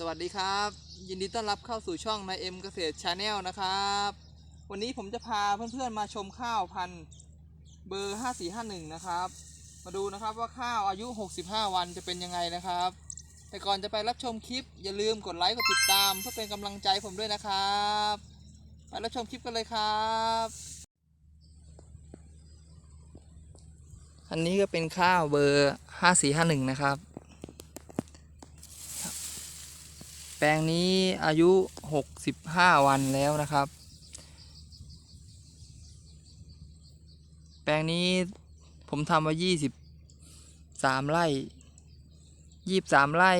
สวัสดีครับ ยินดีต้อนรับเข้าสู่ช่องนายเอ็มเกษตรชาแนลนะครับ วันนี้ผมจะพาเพื่อนๆมาชมข้าวพันธุ์เบอร์ 5451 นะครับ มาดูนะครับว่าข้าวอายุ 65 วันจะเป็นยังไงนะครับ แต่ก่อนจะไปรับชมคลิป อย่าลืมกดไลค์กดติดตาม เพื่อเป็นกำลังใจผมด้วยนะครับไปรับชมคลิปกันเลยครับอันนี้ก็เป็นข้าวเบอร์ 5451 นะครับ แป ลงนี้อายุ 65 วันแล้วนะครับ แปลงนี้ผมทำมา 23 ไร่ 23 ไร่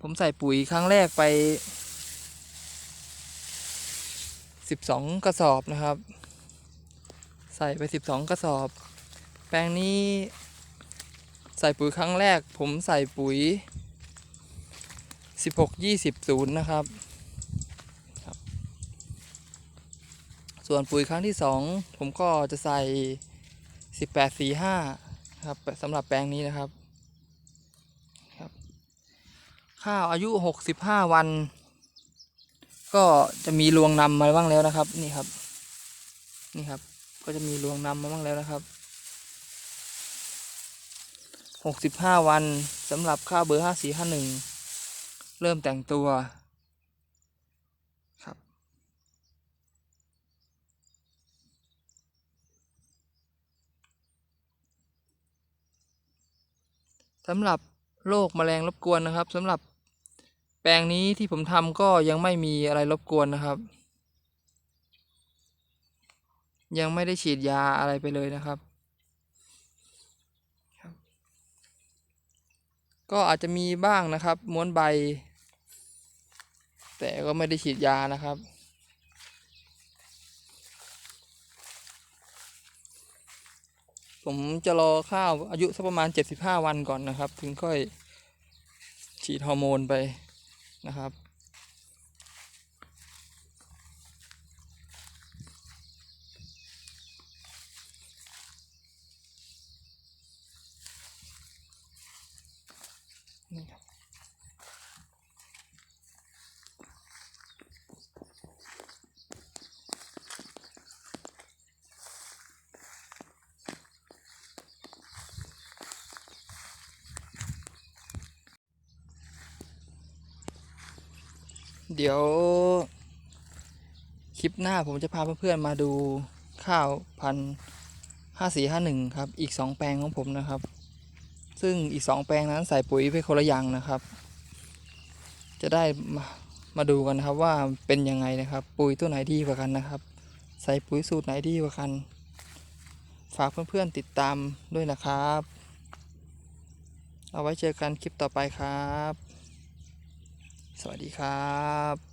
ผมใส่ปุ๋ยครั้งแรกไป 12 กระสอบนะครับ ใส่ไป 12 กระสอบ แปลงนี้ใส่ปุ๋ยครั้งแรก ผมใส่ปุ๋ย สิบหกยี่สิบศูนย์นะครับครับ ส่วนปุ๋ยครั้งที่สองผมก็จะใส่สิบแปดสี่ห้าครับสำหรับแปลงนี้นะครับครับ ข้าวอายุหกสิบห้าวัน ก็จะมีรวงนำมาบ้างแล้วนะครับ นี่ครับ นี่ครับ ก็จะมีรวงนำมาบ้างแล้วนะครับหกสิบห้าวันสำหรับข้าวเบอร์ห้าสี่ห้าหนึ่ง เริ่มแต่งตัวครับ สำหรับโรคแมลงรบกวนนะครับสำหรับแปลงนี้ที่ผมทำก็ยังไม่มีอะไรรบกวนนะครับ ยังไม่ได้ฉีดยาอะไรไปเลยนะครับ ก็อาจจะมีบ้างนะครับ ม้วนใบ แต่ก็ไม่ได้ฉีดยานะครับ ผมจะรอข้าวอายุสักประมาณ 75 วันก่อนนะครับ ถึงค่อยฉีดฮอร์โมนไปนะครับนี่ครับ เดี๋ยว คลิปหน้าผมจะพาเพื่อนๆมาดูข้าวพันห้าสี่ห้าหนึ่งครับ อีกสองแปลงของผมนะครับ ซึ่งอีกสองแปลงนั้นใส่ปุ๋ยไปคนละอย่างนะครับ จะได้มามาดูกันนะครับว่าเป็นยังไงนะครับ ปุ๋ยตัวไหนดีกว่ากันนะครับ ใส่ปุ๋ยสูตรไหนดีกว่ากัน ฝากเพื่อนๆติดตามด้วยนะครับ เอาไว้เจอกันคลิปต่อไปครับ สวัสดีครับ